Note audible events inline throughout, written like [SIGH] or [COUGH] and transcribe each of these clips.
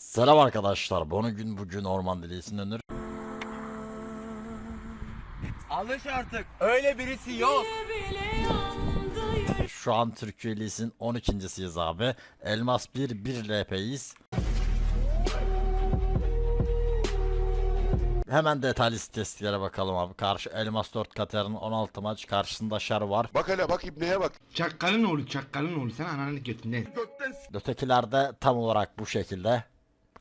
Selam arkadaşlar. Bunu gün bugün orman dileysin önür. Alış artık. Öyle birisi yok. Şu an Türkiye Lise'nin 12.siyiz abi. Elmas 1 1 LP'yiz. Hemen detaylı istatistiklere bakalım abi. Karşı Elmas 4 Kater'ın 16 maç karşısında Şer var. Bak hele bak ibneye bak. Çakkalın oğlu çakkalın oğlu sen ananı götünden. Ötekilerde tam olarak bu şekilde.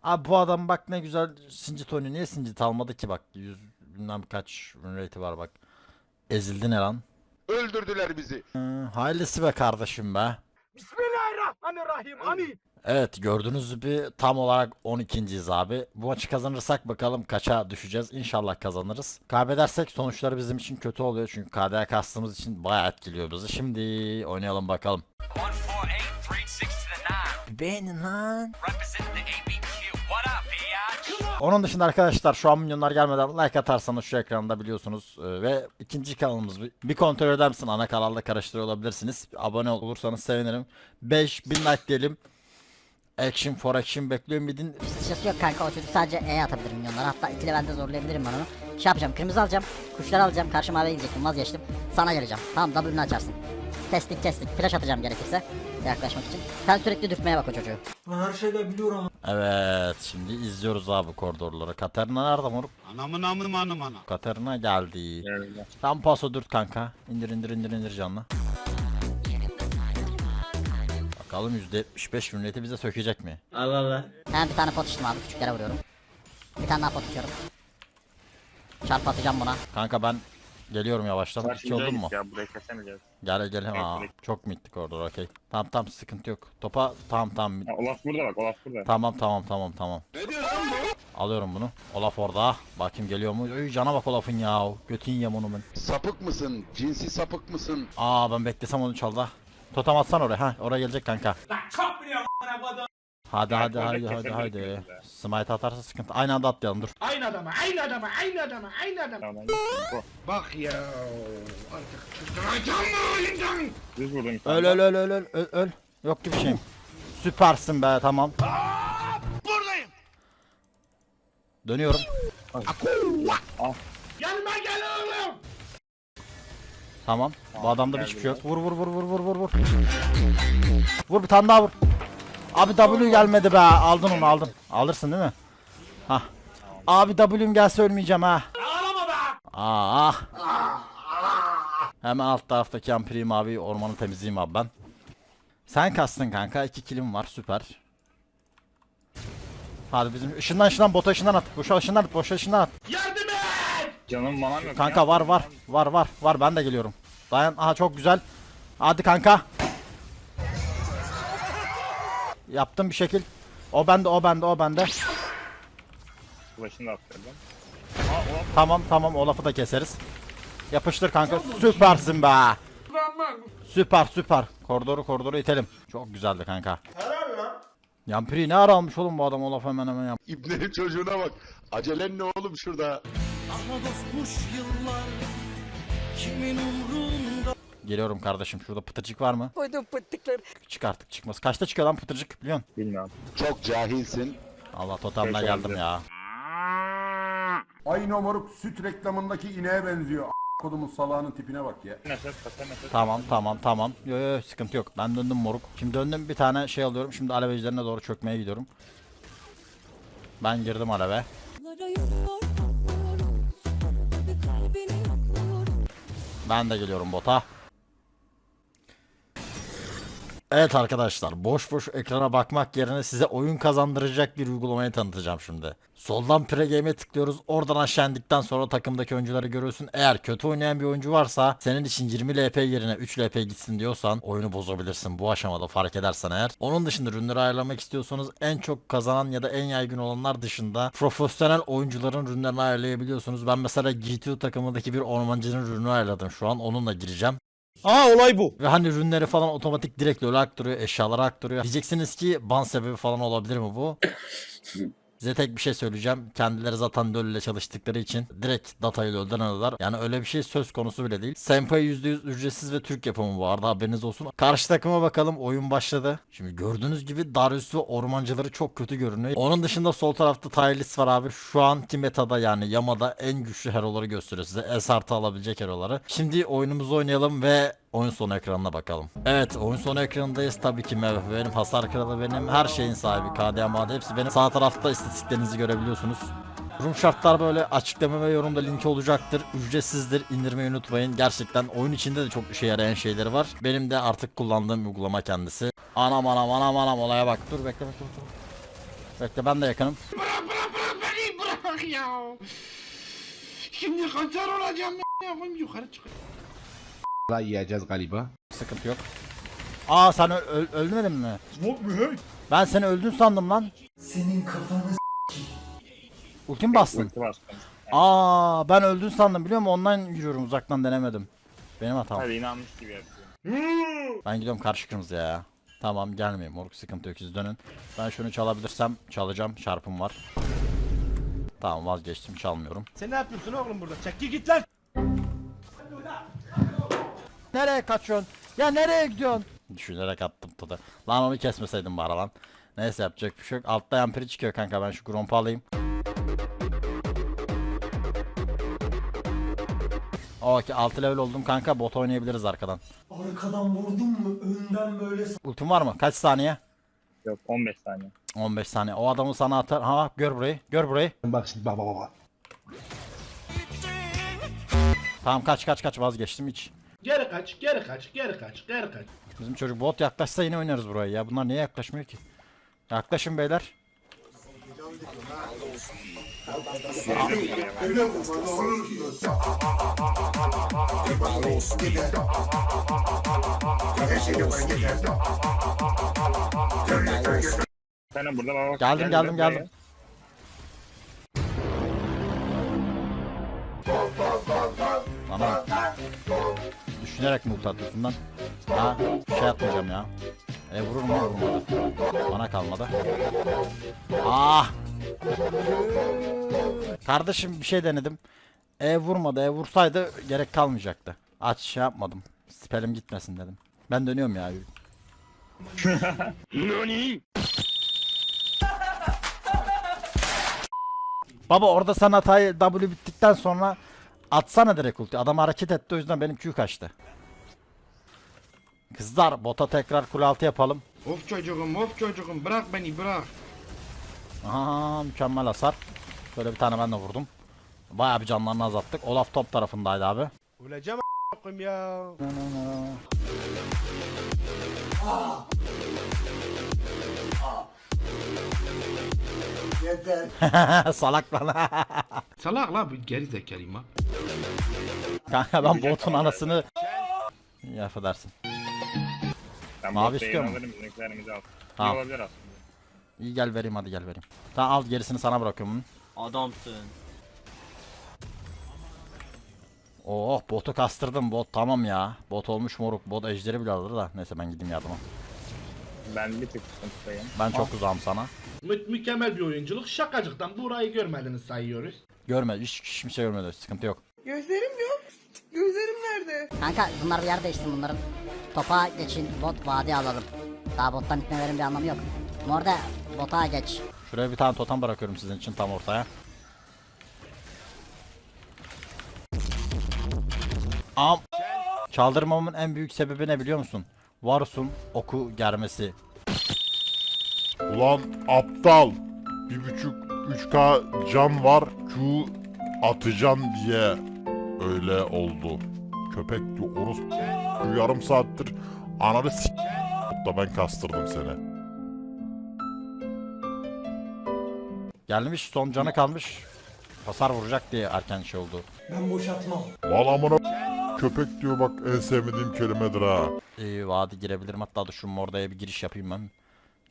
Abi bu adam bak ne güzel Sincit oyunu niye Sincit almadı ki bak 100 bilmem kaç rate'i var bak. Ezildi ne lan? Öldürdüler bizi. Hı, hayırlısı be kardeşim be. Bismillahirrahmanirrahim. Amin. Evet gördüğünüz gibi tam olarak 12.yiz abi. Bu maçı kazanırsak bakalım kaça düşeceğiz. İnşallah kazanırız. Kaybedersek sonuçları bizim için kötü oluyor. Çünkü KDA kastığımız için bayağı etkiliyor bizi. Şimdi oynayalım bakalım. 148, 36 to the 9. Beğenin lan. Onun dışında arkadaşlar şu an milyonlar gelmeden like atarsanız şu ekranda biliyorsunuz. Ee, ve ikinci kanalımız bir, kontrol eder misin? Ana kanalda karıştırıyor olabilirsiniz. Abone olursanız sevinirim. 5000 like diyelim. Action for action bekliyorum midin. Sıçrası yok kanka o çocuk sadece E atabilir milyonlara hatta iki levelde zorlayabilirim ben onu. Şey yapacağım kırmızı alacağım kuşları alacağım karşı maviye gidecektim vazgeçtim sana geleceğim tamam W'nu açarsın. Testik testik flash atacağım gerekirse yaklaşmak için. Sen sürekli dürtmeye bak o çocuğu. Evet şimdi izliyoruz abi koridorları. Katerina nerede moruk? Anamın amım anım ana. Katerina geldi. Tam paso dürt kanka. İndir indir indir indir canlı. Bakalım %75 milleti bize sökecek mi? Hemen bir tane pot içtim abi küçüklere vuruyorum. Bir tane daha pot içiyorum. Çarp atacağım buna. Kanka ben geliyorum yavaştan. İki Karşımıza oldun mu? Ya burayı kesemeyeceğiz. Gel gel ha. direkt. Çok mu gittik orada okey. Tamam tamam sıkıntı yok. Topa tamam tamam. Ha, Olaf burada bak Olaf burada. Tamam tamam tamam tamam. Alıyorum bunu. Olaf orada. Bakayım geliyor mu? Öy cana bak Olaf'ın ya. Götün yem onu ben. Sapık mısın? Cinsi sapık mısın? Aa ben beklesem onu çalda. Totem atsan oraya ha. Oraya gelecek kanka. Hadi hadi hadi hadi hadi. Smite atarsa sıkıntı. Aynı anda atlayalım dur. Aynı adama aynı adama aynı adama aynı adama. Tamam. Bu. Bak ya artık çıldıracağım mı elimden? Düz vurdum bir tane. Öl öl öl öl öl öl öl. Yok gibi şeyim. Süpersin be tamam. Buradayım. Dönüyorum. Yanıma gel oğlum. Tamam. Bu adamda bir hiçbir şey yok. Vur vur vur vur vur vur vur. Vur bir tane daha vur. Abi W gelmedi be. Aldın onu aldın. Alırsın değil mi? Hah. Abi W'm gelse ölmeyeceğim ha. Ağlama be. Aa. Hemen alt taraftaki ampiriyim abi. Ormanı temizleyeyim abi ben. Sen kastın kanka. iki kilim var. Süper. Hadi bizim ışından ışından bota ışından at. Boşa ışından at. Boşa ışından at. Canım manam yok. Kanka ya. var var var var var ben de geliyorum. Dayan aha çok güzel. Hadi kanka. Yaptım bir şekil. O bende o bende o bende. Flash'ını da attırdım. Aa Olaf Tamam tamam o lafı da keseriz. Yapıştır kanka süpersin be. Süper süper. Koridoru koridoru itelim. Çok güzeldi kanka. Yampiri ne ara almış oğlum bu adam o lafı hemen hemen yap. İbnenin çocuğuna bak. Acelen ne oğlum şurada? Geliyorum kardeşim şurada pıtırcık var mı? Koydum pıttıkları. Çık artık çıkmaz. Kaçta çıkıyor lan pıtırcık biliyorsun? bilmiyorum. Çok cahilsin. Allah totemle geldim oldu. ya. Aynı moruk süt reklamındaki ineğe benziyor. A- kodumun salağının tipine bak ya. Tamam tamam tamam. Yo yo sıkıntı yok. Ben döndüm moruk. Şimdi döndüm bir tane şey alıyorum. Şimdi alev ejderine doğru çökmeye gidiyorum. Ben girdim aleve. Ben de geliyorum bota. Evet arkadaşlar boş boş ekrana bakmak yerine size oyun kazandıracak bir uygulamayı tanıtacağım şimdi. Soldan pregame'e tıklıyoruz. Oradan aşağı indikten sonra takımdaki oyuncuları görüyorsun. Eğer kötü oynayan bir oyuncu varsa senin için 20 LP yerine 3 LP gitsin diyorsan oyunu bozabilirsin bu aşamada fark edersen eğer. Onun dışında ürünleri ayarlamak istiyorsanız en çok kazanan ya da en yaygın olanlar dışında profesyonel oyuncuların ürünlerini ayarlayabiliyorsunuz. Ben mesela GTO takımındaki bir ormancının ürünü ayarladım şu an onunla gireceğim. Aa olay bu. Ve hani ürünleri falan otomatik direkt öyle aktarıyor, eşyalara aktarıyor. Diyeceksiniz ki ban sebebi falan olabilir mi bu? [LAUGHS] Size tek bir şey söyleyeceğim. Kendileri zaten LoL çalıştıkları için direkt datayı LoL'den alırlar. Yani öyle bir şey söz konusu bile değil. Senpai %100 ücretsiz ve Türk yapımı bu arada haberiniz olsun. Karşı takıma bakalım oyun başladı. Şimdi gördüğünüz gibi Darius ve ormancıları çok kötü görünüyor. Onun dışında sol tarafta Tylis var abi. Şu anki metada yani Yamada en güçlü hero'ları gösteriyor size. S artı alabilecek hero'ları. Şimdi oyunumuzu oynayalım ve oyun sonu ekranına bakalım. Evet oyun sonu ekranındayız. Tabii ki MVP benim, hasar kralı benim, her şeyin sahibi KDA hepsi benim. Sağ tarafta istatistiklerinizi görebiliyorsunuz. Durum şartlar böyle açıklama ve yorumda linki olacaktır. Ücretsizdir. indirmeyi unutmayın. Gerçekten oyun içinde de çok işe yarayan şeyleri var. Benim de artık kullandığım uygulama kendisi. Anam anam anam anam olaya bak. Dur bekle bekle bekle. Bekle ben de yakınım. Bırak bırak bırak beni bırak ya. Şimdi kanser olacağım ya. Koyayım yukarı çık. yiyeceğiz galiba. Sıkıntı yok. Aa sen öl- ölmedin mi? Ben seni öldün sandım lan. Senin kafanı Ultim bastın. Ulti bastım. Aa ben öldün sandım biliyor musun? Ondan yürüyorum uzaktan denemedim. Benim hatam. Hadi inanmış gibi yapıyorum. Ben gidiyorum karşı kırmızıya ya. Tamam gelmeyeyim moruk sıkıntı yok siz dönün. Ben şunu çalabilirsem çalacağım çarpım var. Tamam vazgeçtim çalmıyorum. Sen ne yapıyorsun oğlum burada? Çekil git lan. Nereye kaçıyorsun? Ya nereye gidiyorsun? Düşünerek attım tadı. Lan onu kesmeseydim bari lan. Neyse yapacak bir şey yok. Altta yampiri çıkıyor kanka ben şu grompu alayım. Okey 6 level oldum kanka bot oynayabiliriz arkadan. Arkadan vurdun mu önden böyle Ultim var mı? Kaç saniye? Yok 15 saniye. 15 saniye. O adamı sana atar. Ha bak gör burayı. Gör burayı. Bak şimdi bak bak bak. Tamam kaç kaç kaç vazgeçtim hiç. Geri kaç, geri kaç, geri kaç, geri kaç. Bizim çocuk bot yaklaşsa yine oynarız burayı ya. Bunlar niye yaklaşmıyor ki? Yaklaşın beyler. Geldim, Gel geldim, geldim. Bana düşünerek mi ulti atıyorsun lan? Ha şey atmayacağım ya. E vurur mu? Vurmadı. Bana kalmadı. Ah! Kardeşim bir şey denedim. E vurmadı. E vursaydı gerek kalmayacaktı. Aç şey yapmadım. Spelim gitmesin dedim. Ben dönüyorum ya. [LAUGHS] Baba orada sen hatayı W bittikten sonra atsana direkt ulti. Adam hareket etti o yüzden benim Q kaçtı. Kızlar bota tekrar kule altı yapalım. Of çocuğum, of çocuğum, bırak beni, bırak. Aha mükemmel hasar. Şöyle bir tane ben de vurdum. Bayağı bir canlarını azalttık. Olaf top tarafındaydı abi. Öleceğim koyayım ya. Yeter. [LAUGHS] Salak lan. [LAUGHS] Salak la bu geri zekalıyım ha. Kanka ben botun anasını... Ya affedersin. Ben Mavi bot istiyor mu? alırım, bizimkilerimizi al. Tamam. İyi olabilir aslında. İyi gel vereyim hadi gel vereyim. Tamam al gerisini sana bırakıyorum bunun. Adamsın. Oh botu kastırdım bot tamam ya. Bot olmuş moruk. Bot ejderi bile alır da. Neyse ben gideyim yardıma. Ben bir tık sıkıntıdayım. Ben çok uzağım sana. Mü- mükemmel bir oyunculuk. Şakacıktan burayı görmediniz sayıyoruz. Görme hiç, hiç kimse görmedi. Sıkıntı yok. Gözlerim yok. Gözlerim nerede? Kanka bunlar bir yer değişsin bunların. Topa geçin bot vadi alalım. Daha bottan gitmelerin bir anlamı yok. Orada bota geç. Şuraya bir tane totem bırakıyorum sizin için tam ortaya. Am Çaldırmamın en büyük sebebi ne biliyor musun? Varus'un oku germesi. Ulan aptal. Bir buçuk 3K can var. Q atacan diye öyle oldu. Köpek diyor orospu. Yarım saattir ananı s*** da ben kastırdım seni. Gelmiş son canı kalmış. Hasar vuracak diye erken şey oldu. Ben boşaltmam. Lan amına köpek diyor bak en sevmediğim kelimedir ha. Ee, vadi girebilirim hatta da şu mordaya bir giriş yapayım ben.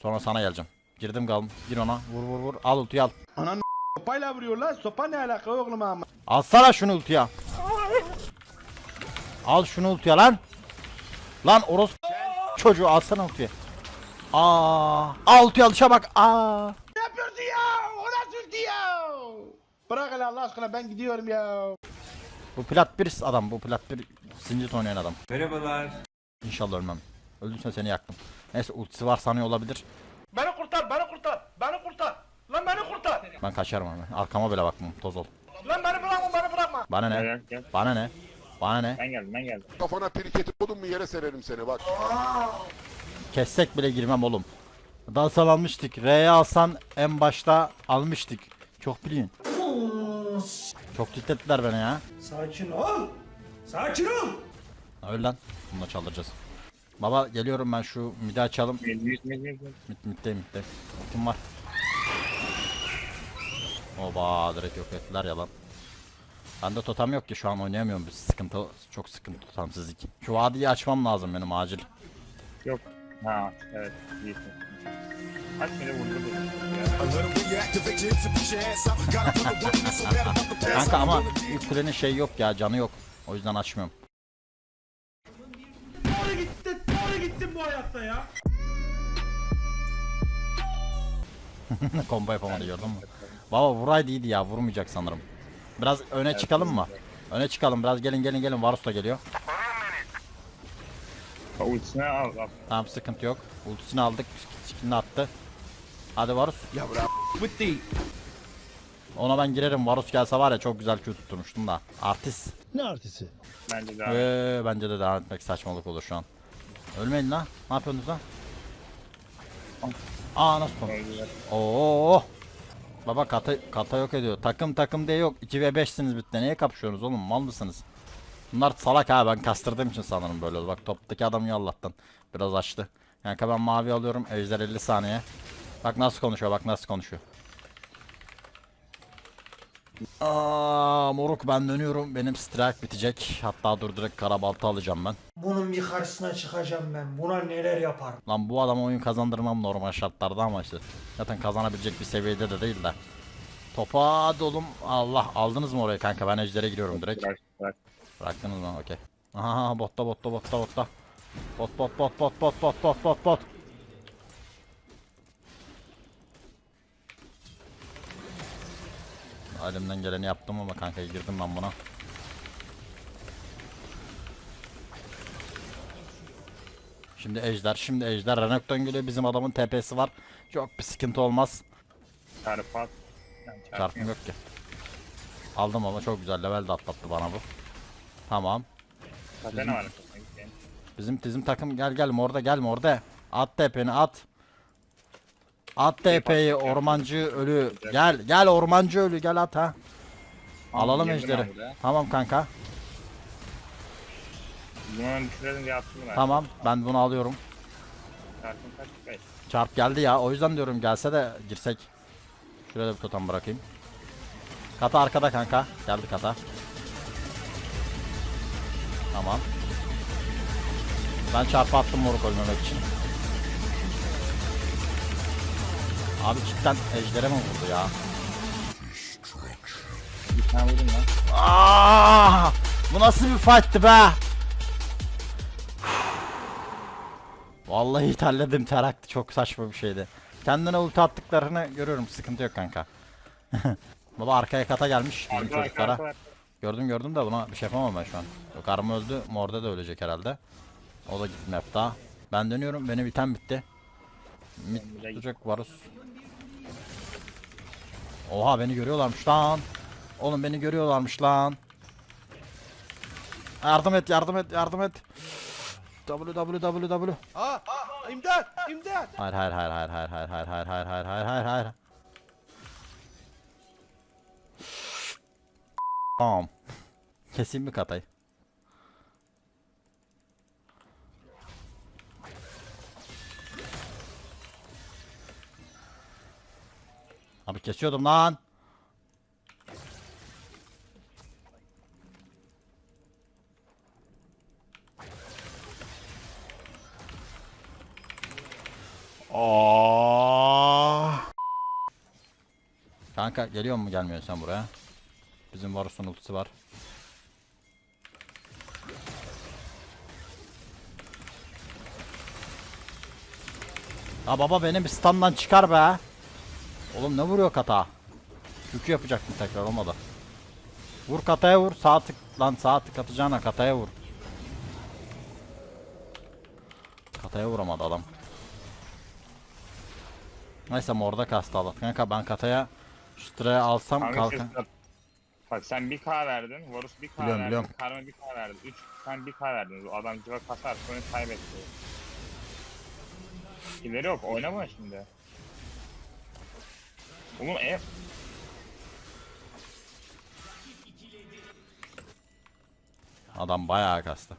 Sonra sana geleceğim. Girdim kaldım. Gir ona. Vur vur vur. Al ultiyi al. Anan sopayla vuruyor lan. Sopa ne alaka oğlum ama. Alsana şunu ultiye. Al şunu ultiye lan. Lan oros çocuğu alsana ultiye. Aa, al ultiye alışa bak. Aa. Ne yapıyorsun ya? O nasıl ulti ya? Bırak hele Allah aşkına ben gidiyorum ya. Bu plat bir adam bu plat bir zincir oynayan adam. Merhabalar. İnşallah ölmem. Öldüysen seni yaktım. Neyse ultisi var sanıyor olabilir. Beni kurtar, beni kurtar, beni kurtar. Lan beni kurtar. Ben kaçarım hemen. Arkama bile bakmam toz ol. Lan beni bırakma, beni bırakma. Bana ne? gel gel. Bana ne? Bana ne? Ben geldim ben geldim. Kafana piriketi oğlum mu yere sererim seni bak. Kessek bile girmem oğlum. Dalsal almıştık. R'ye alsan en başta almıştık. Çok biliyorsun. Çok titrettiler beni ya. Sakin ol. Sakin ol. Öyle lan. Bunu da çaldıracağız. Baba geliyorum ben şu midi açalım. Mid. Mid middeyim middeyim. Kim var? Oba direkt yok ettiler ya lan. Bende totem yok ki şu an oynayamıyorum. Bir sıkıntı çok sıkıntı totemsizlik. Şu vadiyi açmam lazım benim acil. Yok. Ha evet. İyisin. Vurdu bu. Kanka ama ilk kulenin şey yok ya canı yok. O yüzden açmıyorum. Doğru gitti, doğru gitsin bu hayatta ya. [LAUGHS] Combo yapamadı gördün mü? Baba vuraydı iyiydi ya vurmayacak sanırım. Biraz öne çıkalım mı? Öne çıkalım biraz gelin gelin gelin Varus da geliyor. Ha, Ultisine al al. Tamam sıkıntı yok. Ultisini aldık. Skillini attı. Hadi Varus. Ya bırak. Bitti. Ona ben girerim. Varus gelse var ya çok güzel Q tutturmuştum da. Artist. Bence daha. Ee, bence de devam etmek saçmalık olur şu an. Ölmeyin lan. Ne yapıyorsunuz lan? Aa nasıl konu? Öldüler. Oo. Baba kata, kata yok ediyor. Takım takım diye yok. 2 ve 5'siniz bitti. Neye kapışıyorsunuz oğlum? Mal mısınız? Bunlar salak ha ben kastırdığım için sanırım böyle oldu. Bak toptaki adam ya Allah'tan. Biraz açtı. Yani ben mavi alıyorum. Ejder 50 saniye. Bak nasıl konuşuyor bak nasıl konuşuyor. Aa, moruk ben dönüyorum. Benim strike bitecek. Hatta dur direkt karabalta alacağım ben. Bunun bir karşısına çıkacağım ben. Buna neler yaparım. Lan bu adama oyun kazandırmam normal şartlarda ama işte zaten kazanabilecek bir seviyede de değil de. Topa hadi oğlum. Allah aldınız mı orayı kanka ben ejdere giriyorum direkt. Bırak bırak. Bıraktınız mı? Okey. Aha botta botta botta botta. Bot bot bot bot bot bot bot bot bot. Elimden geleni yaptım ama kanka girdim ben buna. Şimdi ejder, şimdi ejder. Renekton geliyor bizim adamın TP'si var. Çok bir sıkıntı olmaz. Çarpı at. Yani çarpı Çarpım yok ki. Aldım ama çok güzel level de atlattı bana bu. Tamam. Var. Bizim bizim takım gel gel orada gel orada. At tepeni at. At tepeyi ormancı ölü. Gel gel ormancı ölü gel at ha. Alalım girdim ejderi. Tamam kanka. Bunu ben düşürelim diye attım ben. Tamam ben bunu alıyorum. Çarpım kaç kaç. Çarp geldi ya o yüzden diyorum gelse de girsek. Şuraya da bir totem bırakayım. Kata arkada kanka. Geldi kata. Tamam. Ben çarpı attım moruk ölmemek için. Abi cidden ejdere mi vurdu ya? Bir tane vurdum lan. Aa! Bu nasıl bir fight'tı be? Vallahi terledim teraktı çok saçma bir şeydi. Kendine ulti attıklarını görüyorum sıkıntı yok kanka. [LAUGHS] Baba arkaya kata gelmiş bizim çocuklara. Gördüm gördüm de buna bir şey yapamam ben şu an. Yok Arma öldü Morde de ölecek herhalde. O da gitti map daha. Ben dönüyorum benim item bitti. Mid tutacak Varus. Oha beni görüyorlarmış lan. Oğlum beni görüyorlarmış lan. Yardım et yardım et yardım et. www. Aa, aa, imdat, imdat. Hayır hayır hayır hayır hayır hayır hayır hayır hayır hayır hayır hayır hayır Tamam. Keseyim mi katayı? Abi kesiyordum lan. Aa. Kanka geliyor mu gelmiyor sen buraya? Bizim Varus'un ultisi var. Ha baba beni bir standdan çıkar be. Oğlum ne vuruyor kata? Yükü yapacaktım tekrar olmadı. Vur kataya vur. Sağ tık lan sağ tık atacağına kataya vur. Kataya vuramadı adam. Neyse morda kastı Allah. Kanka ben kataya şu sıraya alsam kalkan. Bak sen 1k verdin, Varus 1k Biliyorum, verdin, biliyorum. Karma 1k verdi. 3 sen 1k verdin. O Adam civa kasar sonra kaybetti. İleri yok oynama şimdi. Oğlum F. Adam bayağı kastı.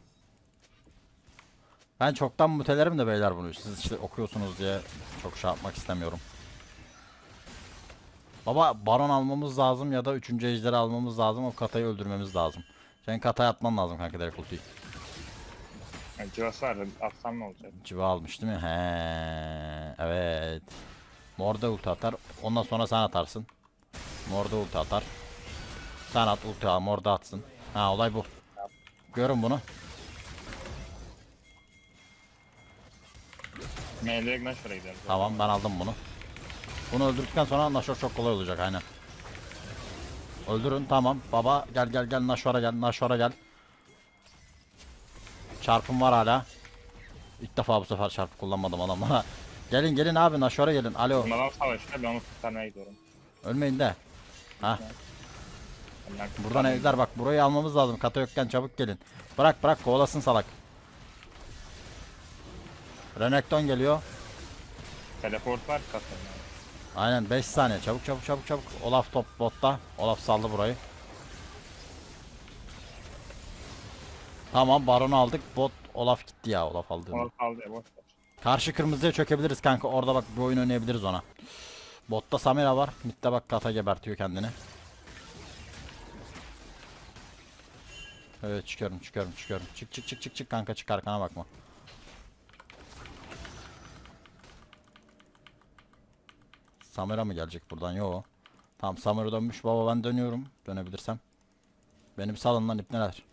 Ben çoktan mutelerim de beyler bunu. Siz işte okuyorsunuz diye çok şey yapmak istemiyorum. Baba baron almamız lazım ya da 3. ejderi almamız lazım. O katayı öldürmemiz lazım. Senin kataya atman lazım kanka direkt ultiyi. Yani civası var atsam ne olacak? Civa almış değil mi? He, evet. Morda ulti atar. Ondan sonra sen atarsın. Morda ulti atar. Sen at ulti al. Morda atsın. Ha olay bu. Görün bunu. Melee Nashor'a gidelim. Tamam ben aldım bunu. Bunu öldürdükten sonra Nashor çok kolay olacak aynen. Öldürün tamam. Baba gel gel gel Nashor'a gel Nashor'a gel. Çarpım var hala. İlk defa bu sefer çarpı kullanmadım adamlara. [LAUGHS] gelin gelin abi Nashor'a gelin. Alo. Bunlardan savaşta ben onu kurtarmaya gidiyorum. Ölmeyin de. Ha buradan evler bak burayı almamız lazım. Kata yokken çabuk gelin. Bırak bırak kovalasın salak. Renekton geliyor. Teleport var kasarım. Aynen 5 saniye çabuk çabuk çabuk çabuk. Olaf top botta. Olaf saldı burayı. Tamam baronu aldık. Bot Olaf gitti ya Olaf aldı. Boş ver. Karşı kırmızıya çökebiliriz kanka. Orada bak bir oyun oynayabiliriz ona. Botta Samira var. Mid'de bak kata gebertiyor kendini. Evet çıkıyorum çıkıyorum çıkıyorum. Çık çık çık çık çık kanka çık arkana bakma. Samira mı gelecek buradan? Yo. Tamam Samira dönmüş. Baba ben dönüyorum. Dönebilirsem. Benim salın lan ipneler.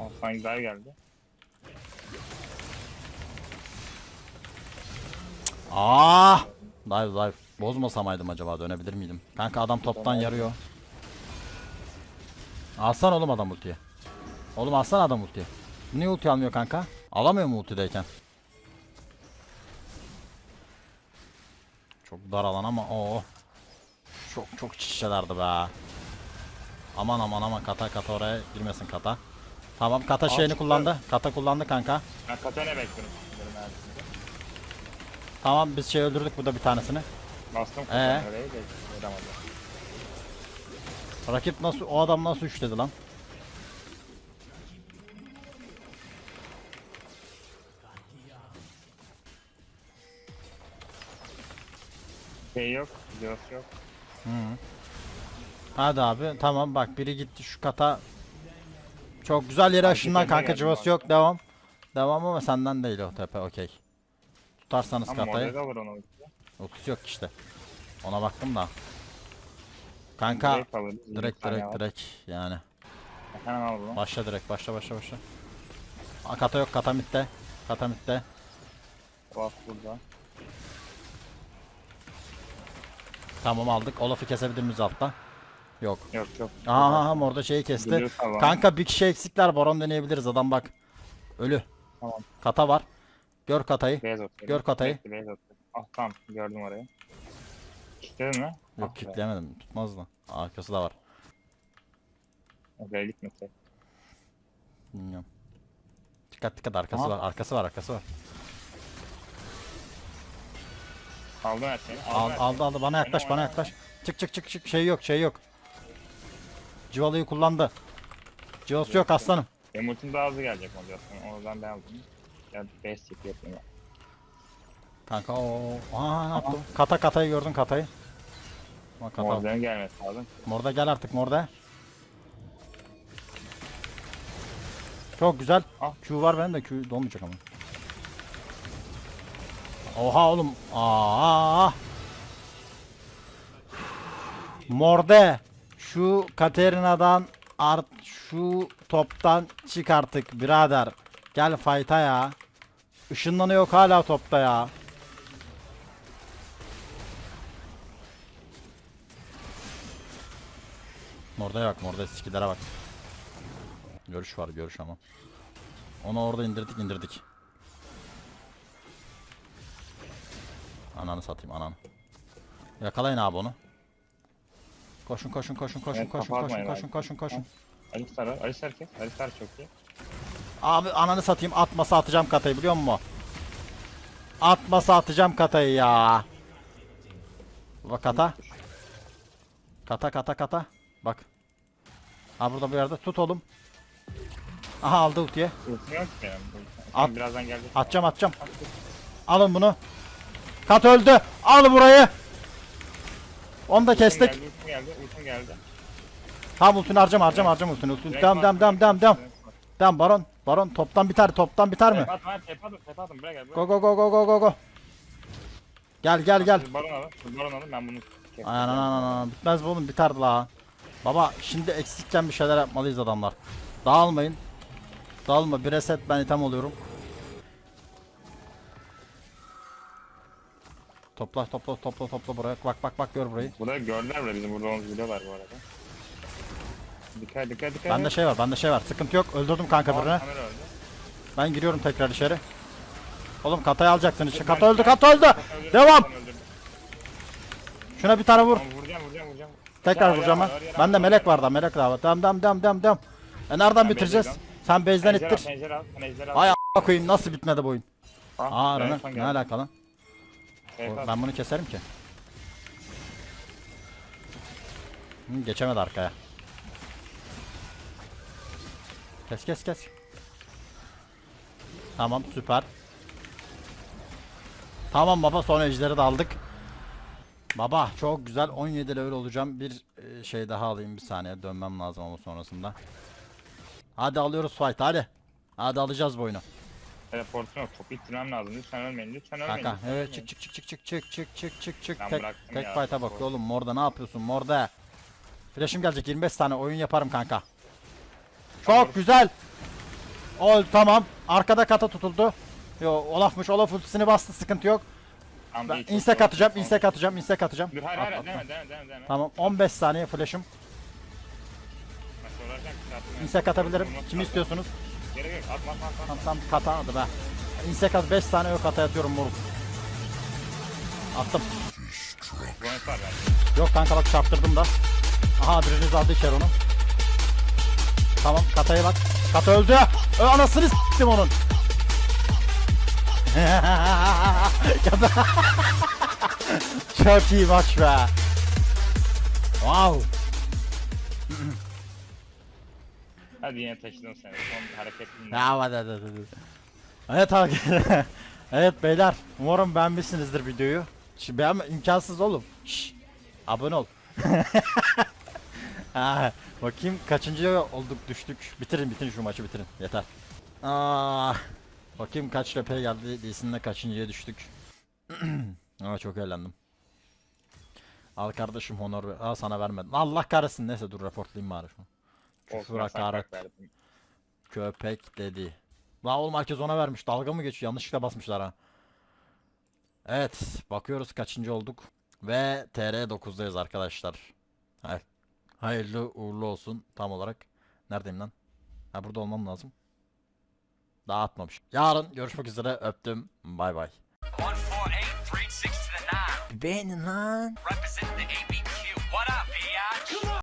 Aslan güzel geldi. Ah! Dive dive. Bozmasamaydım acaba dönebilir miydim? Kanka adam toptan yarıyor. Alsan oğlum adam ultiyi. Oğlum alsan adam ultiyi. Niye ulti almıyor kanka? Alamıyor mu ultideyken? Çok dar alan ama o. Çok çok şişelerdi be. Aman aman aman kata kata oraya girmesin kata. Tamam kata şeyini çıktı. kullandı. Kata kullandı kanka. Katene bekliyorum. Dedim neredesinde. Tamam biz şey öldürdük burada bir tanesini. Bastım Ee? Da vuramadı. Rakip nasıl o adam nasıl üçledi lan? Şey yok, Dios yok. Hadi abi tamam bak biri gitti şu kata. Çok güzel yere tepeme kanka cıvası yok devam. Devam ama senden değil o tepe okey. Tutarsanız Ama katayı. onu. Ultisi yok işte. Ona baktım da. Kanka Direkt alırız. direkt direkt yani. Hemen al bunu. Başla direkt başla başla başla. Aa, kata yok kata mitte. Kata mitte. Bas burada. Tamam aldık. Olaf'ı kesebilir miyiz altta? Yok. Yok yok. Aha aha orada şeyi kesti. Tamam. Kanka bir kişi eksikler baron deneyebiliriz adam bak. Ölü. Tamam. Kata var. Gör katayı. Beyaz atıyorum. Gör katayı. Bekle, Beyaz atıyorum. Ah tamam gördüm orayı. Kilitledin mi? Yok Ah be. kitleyemedim. Tutmaz da. Arkası da var. Oraya gitmese. Bilmiyorum. Dikkat dikkat arkası Aha. var. Arkası var arkası var. Aldın her şeyi. Al, her aldı aldı bana yaklaş bana yaklaş. Çık çık çık çık şey yok şey yok. Civalıyı kullandı. Civası yok aslanım. Benim ultim daha hızlı gelecek o diyorsun. O yüzden ben aldım. Ya 5 tip yapayım. Kanka o. Aa ne yaptım? Kata katayı gördün katayı. Bak kata. Mordanın gelmesi lazım. Morda gel artık morda. Çok güzel. Al. Q var benim de Q dolmayacak ama. Oha oğlum. Aa. Morde. Şu Katerina'dan art şu toptan çık artık birader. Gel fight'a ya. Işınlanı yok hala topta ya. Orada yok orada skillere bak. Görüş var görüş ama. Onu orada indirdik indirdik. Ananı satayım ananı. Yakalayın abi onu. Koşun koşun koşun koşun Evet, koşun kafa koşun atmayın koşun abi. koşun koşun. Alistar var. Alistar kes. Alistar çok iyi. Abi ananı satayım atmasa atacağım katayı biliyor musun? Atmasa atacağım katayı ya. Bak kata. Kata kata kata. Bak. Ha burada bir yerde tut oğlum. Aha aldı ultiye. Yok ki yani. At. Birazdan gelecek. Atacağım atacağım. Alın bunu. Kat öldü. Al burayı. Onu da Ultim kestik. geldi, ultim geldi. Ultim geldi. Tamam ultini harcama harcama harcama ultini. ultini. Devam devam devam devam devam. Devam baron. Baron toptan biter toptan biter mi? Tepe atma, tepe atma, tepe atma. Buraya gel. buraya Go go go go go go go. Gel gel gel. Siz baron alın. Siz baron alın. Ben bunu keseceğim. Aynen aynen aynen. Bitmez bu oğlum biterdi la. Baba şimdi eksikken bir şeyler yapmalıyız adamlar. Dağılmayın. Dağılma bir reset ben item oluyorum. Topla topla topla topla buraya. Bak bak bak gör burayı. Burada gördüler bile bizim burada olduğumuzu biliyorlar bu arada. Dikkat dikkat dikkat. Bende şey var bende şey var. Sıkıntı yok. Öldürdüm kanka birini. kamera öldü. Ben giriyorum tekrar içeri. Oğlum katayı alacaksın. Ben- Kata öldü kata öldü. Devam. Şuna bir tane vur. Tamam, vuracağım vuracağım vuracağım. Tekrar Ya, vuracağım ya, ben. ya, ya, Bende ya, melek var da melek daha var. Devam devam devam devam devam. E nereden bitireceğiz? base'den. Sen base'den Pencere al, ittir. al, al. Ay a**a koyayım nasıl bitmedi bu oyun? Ah, Aa ben ne alakalı? Evet, Ben bunu keserim ki. Hı, geçemedi arkaya. Kes kes kes. Tamam süper. Tamam baba son ejderi de aldık. Baba çok güzel 17 level olacağım. Bir e, şey daha alayım bir saniye dönmem lazım ama sonrasında. Hadi alıyoruz fight hadi. Hadi alacağız bu oyunu. Teleportum yok. Topu ittirmem lazım. Lütfen ölmeyin. Lütfen ölmeyin. Kanka lütfen evet ölmeyin. çık çık çık çık çık çık çık çık çık Ben tek bıraktım tek ya. fight'a bak oğlum Morda ne yapıyorsun Morda Flash'ım gelecek 25 tane oyun yaparım kanka Çok güzel Ol tamam arkada kata tutuldu Yo Olaf'mış Olaf ultisini bastı sıkıntı yok Ben çok insek atacağım Tamam. insek atacağım insek atacağım Dur hayır At, hayır at, deme at. deme deme deme. Tamam 15 saniye flash'ım zaten. insek atabilirim Vurmak kimi lazım. istiyorsunuz Gerek yok atma atma atma. Tamam tamam kata hadi be insek at 5 saniye yok kata atıyorum moruk Attım Bonus var bence. Yok kanka bak çarptırdım da. Aha adrenalin aldı içeri onu. Tamam kataya bak. Kata öldü. Ö, anasını s**tim onun. [LAUGHS] Çok iyi maç be. Wow. Hadi yine taşıdım seni. Son hareketinle. Ya hadi hadi hadi. Evet arkadaşlar. [LAUGHS] evet beyler. Umarım beğenmişsinizdir videoyu. Şimdi beğenme imkansız oğlum. Şşş. Abone ol. [LAUGHS] ha, bakayım kaçıncı olduk düştük. Bitirin bitirin şu maçı bitirin. Yeter. Aa, bakayım kaç RP geldi. Değilsin kaçıncıya düştük. [CLEARS THROAT] Aa, çok eğlendim. Al kardeşim honor. Aa sana vermedim. Allah kahretsin. Neyse dur raportlayayım bari şunu. Küfür hakaret. verdim. Köpek dedi. La oğlum herkes ona vermiş. Dalga mı geçiyor? Yanlışlıkla basmışlar ha. Evet. Bakıyoruz kaçıncı olduk. Ve TR 9'dayız arkadaşlar. Hay- Hayırlı uğurlu olsun tam olarak. Neredeyim lan? Ha burada olmam lazım. Daha atmamış. Yarın görüşmek üzere. Öptüm. Bay bay. 148, 360 to the 9. Beğenin lan.